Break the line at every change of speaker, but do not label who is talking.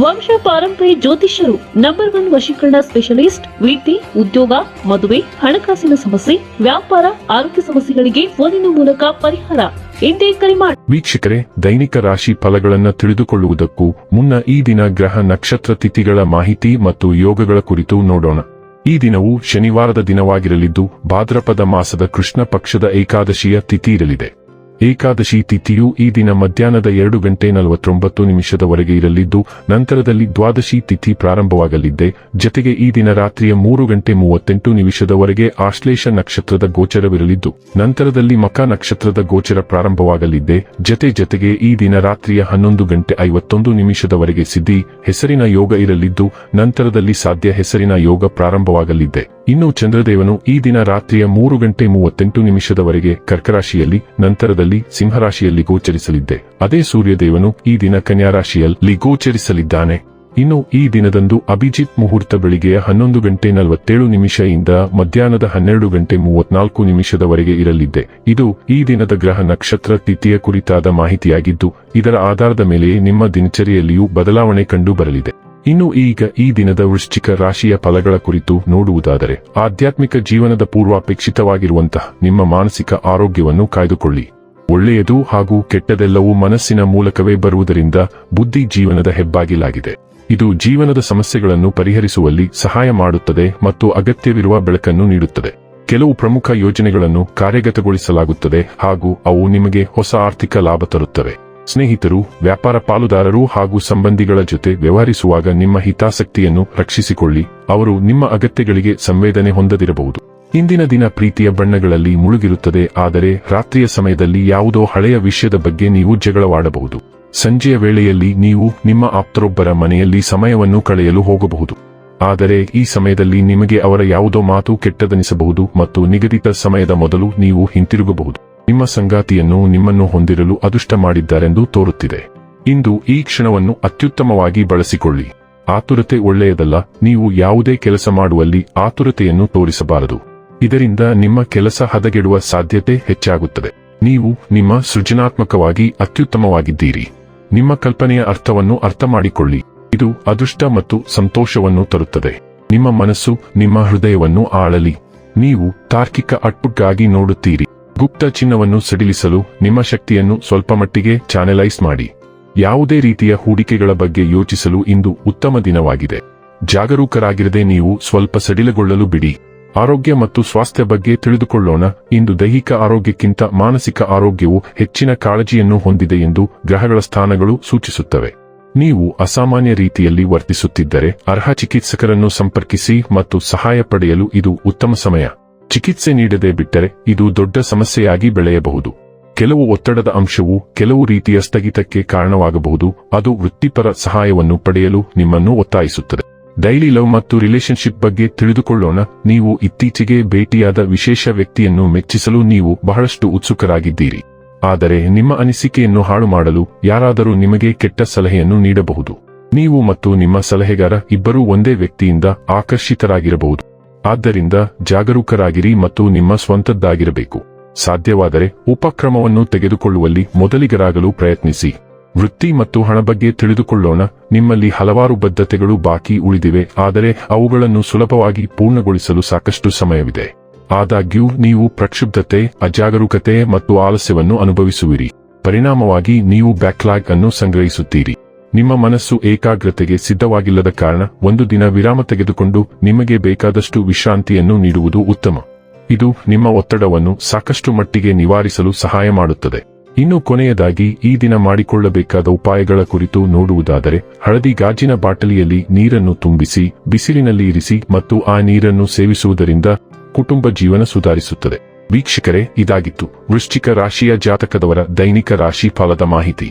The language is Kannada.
ವಂಶ ಪಾರಂಪರ್ಯ ಜ್ಯೋತಿಷ್ಯರು ನಂಬರ್ ಒನ್ ವಶೀಕರಣ ಸ್ಪೆಷಲಿಸ್ಟ್ ವಿದ್ಯೆ ಉದ್ಯೋಗ, ಮದುವೆ, ಹಣಕಾಸಿನ ಸಮಸ್ಯೆ, ವ್ಯಾಪಾರ, ಆರೋಗ್ಯ ಸಮಸ್ಯೆಗಳಿಗೆ ಫೋನಿನ ಮೂಲಕ ಪರಿಹಾರ. ಎಂದೇ ಕರೆ ಮಾಡಿ
ವೀಕ್ಷಕರೇ, ದೈನಿಕ ರಾಶಿ ಫಲಗಳನ್ನು ತಿಳಿದುಕೊಳ್ಳುವುದಕ್ಕೂ ಮುನ್ನ ಈ ದಿನ ಗ್ರಹ ನಕ್ಷತ್ರ ತಿಥಿಗಳ ಮಾಹಿತಿ ಮತ್ತು ಯೋಗಗಳ ಕುರಿತು ನೋಡೋಣ. ಈ ದಿನವು ಶನಿವಾರದ ದಿನವಾಗಿರಲಿದ್ದು, ಭಾದ್ರಪದ ಮಾಸದ ಕೃಷ್ಣ ಪಕ್ಷದ ಏಕಾದಶಿಯ ತಿಥಿ ಇರಲಿದೆ. ಏಕಾದಶಿ ತಿಥಿಯು ಈ ದಿನ ಮಧ್ಯಾಹ್ನದ ಎರಡು ಗಂಟೆ ನಲವತ್ತೊಂಬತ್ತು ನಿಮಿಷದವರೆಗೆ ಇರಲಿದ್ದು, ನಂತರದಲ್ಲಿ ದ್ವಾದಶಿ ತಿಥಿ ಪ್ರಾರಂಭವಾಗಲಿದ್ದೆ. ಜತೆಗೆ ಈ ದಿನ ರಾತ್ರಿಯ ಮೂರು ಗಂಟೆ ಮೂವತ್ತೆಂಟು ನಿಮಿಷದವರೆಗೆ ಆಶ್ಲೇಷ ನಕ್ಷತ್ರದ ಗೋಚರವಿರಲಿದ್ದು, ನಂತರದಲ್ಲಿ ಮಕ ನಕ್ಷತ್ರದ ಗೋಚರ ಪ್ರಾರಂಭವಾಗಲಿದ್ದೆ. ಜತೆ ಜತೆಗೆ ಈ ದಿನ ರಾತ್ರಿಯ ಹನ್ನೊಂದು ಗಂಟೆ ಐವತ್ತೊಂದು ನಿಮಿಷದವರೆಗೆ ಸಿದ್ಧಿ, ಹೆಸರಿನ ಯೋಗ ಇರಲಿದ್ದು, ನಂತರದಲ್ಲಿ ಸಾಧ್ಯ ಹೆಸರಿನ ಯೋಗ ಪ್ರಾರಂಭವಾಗಲಿದ್ದೆ. ಇನ್ನು ಚಂದ್ರದೇವನು ಈ ದಿನ ರಾತ್ರಿಯ ಮೂರು ಗಂಟೆ ಮೂವತ್ತೆಂಟು ನಿಮಿಷದವರೆಗೆ ಕರ್ಕರಾಶಿಯಲ್ಲಿ, ನಂತರದಲ್ಲಿ ಸಿಂಹರಾಶಿಯಲ್ಲಿ ಗೋಚರಿಸಲಿದ್ದೆ. ಅದೇ ಸೂರ್ಯದೇವನು ಈ ದಿನ ಕನ್ಯಾ ರಾಶಿಯಲ್ಲಿ ಗೋಚರಿಸಲಿದ್ದಾನೆ. ಇನ್ನು ಈ ದಿನದಂದು ಅಭಿಜಿತ್ ಮುಹೂರ್ತ ಬೆಳಿಗ್ಗೆಯ ಹನ್ನೊಂದು ಗಂಟೆ ನಲವತ್ತೇಳು ನಿಮಿಷದಿಂದ ಮಧ್ಯಾಹ್ನದ ಹನ್ನೆರಡು ಗಂಟೆ ಮೂವತ್ನಾಲ್ಕು ನಿಮಿಷದವರೆಗೆ ಇರಲಿದ್ದೆ. ಇದು ಈ ದಿನದ ಗ್ರಹ ನಕ್ಷತ್ರ ತಿಥಿಯ ಕುರಿತಾದ ಮಾಹಿತಿಯಾಗಿದ್ದು, ಇದರ ಆಧಾರದ ಮೇಲೆಯೇ ನಿಮ್ಮ ದಿನಚರಿಯಲ್ಲಿಯೂ ಬದಲಾವಣೆ ಕಂಡು ಬರಲಿದೆ. ಇನ್ನು ಈಗ ಈ ದಿನದ ವೃಶ್ಚಿಕ ರಾಶಿಯ ಫಲಗಳ ಕುರಿತು ನೋಡುವುದಾದರೆ, ಆಧ್ಯಾತ್ಮಿಕ ಜೀವನದ ಪೂರ್ವಾಪೇಕ್ಷಿತವಾಗಿರುವಂತಹ ನಿಮ್ಮ ಮಾನಸಿಕ ಆರೋಗ್ಯವನ್ನು ಕಾಯ್ದುಕೊಳ್ಳಿ. ಒಳ್ಳೆಯದು ಹಾಗೂ ಕೆಟ್ಟದೆಲ್ಲವೂ ಮನಸ್ಸಿನ ಮೂಲಕವೇ ಬರುವುದರಿಂದ ಬುದ್ಧಿ ಜೀವನದ ಹೆಬ್ಬಾಗಿಲಾಗಿದೆ. ಇದು ಜೀವನದ ಸಮಸ್ಯೆಗಳನ್ನು ಪರಿಹರಿಸುವಲ್ಲಿ ಸಹಾಯ ಮಾಡುತ್ತದೆ ಮತ್ತು ಅಗತ್ಯವಿರುವ ಬೆಳಕನ್ನು ನೀಡುತ್ತದೆ. ಕೆಲವು ಪ್ರಮುಖ ಯೋಜನೆಗಳನ್ನು ಕಾರ್ಯಗತಗೊಳಿಸಲಾಗುತ್ತದೆ ಹಾಗೂ ಅವು ನಿಮಗೆ ಹೊಸ ಆರ್ಥಿಕ ಲಾಭ ತರುತ್ತವೆ. ಸ್ನೇಹಿತರು, ವ್ಯಾಪಾರ ಪಾಲುದಾರರು ಹಾಗೂ ಸಂಬಂಧಿಗಳ ಜೊತೆ ವ್ಯವಹರಿಸುವಾಗ ನಿಮ್ಮ ಹಿತಾಸಕ್ತಿಯನ್ನು ರಕ್ಷಿಸಿಕೊಳ್ಳಿ. ಅವರು ನಿಮ್ಮ ಅಗತ್ಯಗಳಿಗೆ ಸಂವೇದನೆ ಹೊಂದದಿರಬಹುದು. ಇಂದಿನ ದಿನ ಪ್ರೀತಿಯ ಬಣ್ಣಗಳಲ್ಲಿ ಮುಳುಗಿರುತ್ತದೆ, ಆದರೆ ರಾತ್ರಿಯ ಸಮಯದಲ್ಲಿ ಯಾವುದೋ ಹಳೆಯ ವಿಷಯದ ಬಗ್ಗೆ ನೀವು ಜಗಳವಾಡಬಹುದು. ಸಂಜೆಯ ವೇಳೆಯಲ್ಲಿ ನೀವು ನಿಮ್ಮ ಆಪ್ತರೊಬ್ಬರ ಮನೆಯಲ್ಲಿ ಸಮಯವನ್ನು ಕಳೆಯಲು ಹೋಗಬಹುದು. ಆದರೆ ಈ ಸಮಯದಲ್ಲಿ ನಿಮಗೆ ಅವರ ಯಾವುದೋ ಮಾತು ಕೆಟ್ಟದನಿಸಬಹುದು ಮತ್ತು ನಿಗದಿತ ಸಮಯದ ಮೊದಲು ನೀವು ಹಿಂತಿರುಗಬಹುದು. ನಿಮ್ಮ ಸಂಗಾತಿಯನ್ನು ನಿಮ್ಮನ್ನು ಹೊಂದಿರಲು ಅದೃಷ್ಟ ಮಾಡಿದ್ದಾರೆಂದು ತೋರುತ್ತಿದೆ. ಇಂದು ಈ ಕ್ಷಣವನ್ನು ಅತ್ಯುತ್ತಮವಾಗಿ ಬಳಸಿಕೊಳ್ಳಿ. ಆತುರತೆ ಒಳ್ಳೆಯದಲ್ಲ, ನೀವು ಯಾವುದೇ ಕೆಲಸ ಮಾಡುವಲ್ಲಿ ಆತುರತೆಯನ್ನು ತೋರಿಸಬಾರದು. ಇದರಿಂದ ನಿಮ್ಮ ಕೆಲಸ ಹದಗೆಡುವ ಸಾಧ್ಯತೆ ಹೆಚ್ಚಾಗುತ್ತದೆ. ನೀವು ನಿಮ್ಮ ಸೃಜನಾತ್ಮಕವಾಗಿ ಅತ್ಯುತ್ತಮವಾಗಿದ್ದೀರಿ. ನಿಮ್ಮ ಕಲ್ಪನೆಯ ಅರ್ಥವನ್ನು ಅರ್ಥ ಮಾಡಿಕೊಳ್ಳಿ ಇದು ಅದೃಷ್ಟ ಮತ್ತು ಸಂತೋಷವನ್ನು ತರುತ್ತದೆ. ನಿಮ್ಮ ಮನಸ್ಸು ನಿಮ್ಮ ಹೃದಯವನ್ನು ಆಳಲಿ. ನೀವು ತಾರ್ಕಿಕ ಅಟ್ಪುಟ್ಗಾಗಿ ನೋಡುತ್ತೀರಿ. ಗುಪ್ತ ಚಿನ್ನವನ್ನು ಸಡಿಲಿಸಲು ನಿಮ್ಮ ಶಕ್ತಿಯನ್ನು ಸ್ವಲ್ಪ ಮಟ್ಟಿಗೆ ಚಾನೆಲೈಸ್ ಮಾಡಿ. ಯಾವುದೇ ರೀತಿಯ ಹೂಡಿಕೆಗಳ ಬಗ್ಗೆ ಯೋಚಿಸಲು ಇಂದು ಉತ್ತಮ ದಿನವಾಗಿದೆ. ಜಾಗರೂಕರಾಗಿರದೆ ನೀವು ಸ್ವಲ್ಪ ಸಡಿಲಗೊಳ್ಳಲು ಬಿಡಿ. ಆರೋಗ್ಯ ಮತ್ತು ಸ್ವಾಸ್ಥ್ಯ ಬಗ್ಗೆ ತಿಳಿದುಕೊಳ್ಳೋಣ. ಇಂದು ದೈಹಿಕ ಆರೋಗ್ಯಕ್ಕಿಂತ ಮಾನಸಿಕ ಆರೋಗ್ಯವು ಹೆಚ್ಚಿನ ಕಾಳಜಿಯನ್ನು ಹೊಂದಿದೆ ಎಂದು ಗ್ರಹಗಳ ಸ್ಥಾನಗಳು ಸೂಚಿಸುತ್ತವೆ. ನೀವು ಅಸಾಮಾನ್ಯ ರೀತಿಯಲ್ಲಿ ವರ್ತಿಸುತ್ತಿದ್ದರೆ ಅರ್ಹ ಚಿಕಿತ್ಸಕರನ್ನು ಸಂಪರ್ಕಿಸಿ ಮತ್ತು ಸಹಾಯ ಪಡೆಯಲು ಇದು ಉತ್ತಮ ಸಮಯ. ಚಿಕಿತ್ಸೆ ನೀಡದೆ ಬಿಟ್ಟರೆ ಇದು ದೊಡ್ಡ ಸಮಸ್ಯೆಯಾಗಿ ಬೆಳೆಯಬಹುದು. ಕೆಲವು ಒತ್ತಡದ ಅಂಶವು ಕೆಲವು ರೀತಿಯ ಸ್ಥಗಿತಕ್ಕೆ ಕಾರಣವಾಗಬಹುದು. ಅದು ವೃತ್ತಿಪರ ಸಹಾಯವನ್ನು ಪಡೆಯಲು ನಿಮ್ಮನ್ನು ಒತ್ತಾಯಿಸುತ್ತದೆ. ಡೈಲಿ ಲವ್ ಮತ್ತು ರಿಲೇಶನ್ಶಿಪ್ ಬಗ್ಗೆ ತಿಳಿದುಕೊಳ್ಳೋಣ. ನೀವು ಇತ್ತೀಚೆಗೆ ಭೇಟಿಯಾದ ವಿಶೇಷ ವ್ಯಕ್ತಿಯನ್ನು ಮೆಚ್ಚಿಸಲು ನೀವು ಬಹಳಷ್ಟು ಉತ್ಸುಕರಾಗಿದ್ದೀರಿ. ಆದರೆ ನಿಮ್ಮ ಅನಿಸಿಕೆಯನ್ನು ಹಾಳು ಮಾಡಲು ಯಾರಾದರೂ ನಿಮಗೆ ಕೆಟ್ಟ ಸಲಹೆಯನ್ನು ನೀಡಬಹುದು. ನೀವು ಮತ್ತು ನಿಮ್ಮ ಸಲಹೆಗಾರ ಇಬ್ಬರೂ ಒಂದೇ ವ್ಯಕ್ತಿಯಿಂದ ಆಕರ್ಷಿತರಾಗಿರಬಹುದು. ಆದ್ದರಿಂದ ಜಾಗರೂಕರಾಗಿರಿ ಮತ್ತು ನಿಮ್ಮ ಸ್ವಂತದ್ದಾಗಿರಬೇಕು. ಸಾಧ್ಯವಾದರೆ ಉಪಕ್ರಮವನ್ನು ತೆಗೆದುಕೊಳ್ಳುವಲ್ಲಿ ಮೊದಲಿಗರಾಗಲು ಪ್ರಯತ್ನಿಸಿ. ವೃತ್ತಿ ಮತ್ತು ಹಣ ಬಗ್ಗೆ ತಿಳಿದುಕೊಳ್ಳೋಣ. ನಿಮ್ಮಲ್ಲಿ ಹಲವಾರು ಬದ್ಧತೆಗಳು ಬಾಕಿ ಉಳಿದಿವೆ, ಆದರೆ ಅವುಗಳನ್ನು ಸುಲಭವಾಗಿ ಪೂರ್ಣಗೊಳಿಸಲು ಸಾಕಷ್ಟು ಸಮಯವಿದೆ. ಆದಾಗ್ಯೂ, ನೀವು ಪ್ರಕ್ಷುಬ್ಧತೆ, ಅಜಾಗರೂಕತೆ ಮತ್ತು ಆಲಸ್ಯವನ್ನು ಅನುಭವಿಸುವಿರಿ. ಪರಿಣಾಮವಾಗಿ, ನೀವು ಬ್ಯಾಕ್ಲಾಗ್ ಅನ್ನು ಸಂಗ್ರಹಿಸುತ್ತೀರಿ. ನಿಮ್ಮ ಮನಸ್ಸು ಏಕಾಗ್ರತೆಗೆ ಸಿದ್ಧವಾಗಿಲ್ಲದ ಕಾರಣ ಒಂದು ದಿನ ವಿರಾಮ ತೆಗೆದುಕೊಂಡು ನಿಮಗೆ ಬೇಕಾದಷ್ಟು ವಿಶ್ರಾಂತಿಯನ್ನು ನೀಡುವುದು ಉತ್ತಮ. ಇದು ನಿಮ್ಮ ಒತ್ತಡವನ್ನು ಸಾಕಷ್ಟು ಮಟ್ಟಿಗೆ ನಿವಾರಿಸಲು ಸಹಾಯ ಮಾಡುತ್ತದೆ. ಇನ್ನು ಕೊನೆಯದಾಗಿ, ಈ ದಿನ ಮಾಡಿಕೊಳ್ಳಬೇಕಾದ ಉಪಾಯಗಳ ಕುರಿತು ನೋಡುವುದಾದರೆ, ಹಳದಿ ಗಾಜಿನ ಬಾಟಲಿಯಲ್ಲಿ ನೀರನ್ನು ತುಂಬಿಸಿ, ಬಿಸಿಲಿನಲ್ಲಿ ಇರಿಸಿ ಮತ್ತು ಆ ನೀರನ್ನು ಸೇವಿಸುವುದರಿಂದ ಕುಟುಂಬ ಜೀವನ ಸುಧಾರಿಸುತ್ತದೆ. ವೀಕ್ಷಕರೇ, ಇದಾಗಿತ್ತು ವೃಶ್ಚಿಕ ರಾಶಿಯ ಜಾತಕದವರ ದೈನಿಕ ರಾಶಿ ಫಲದ ಮಾಹಿತಿ.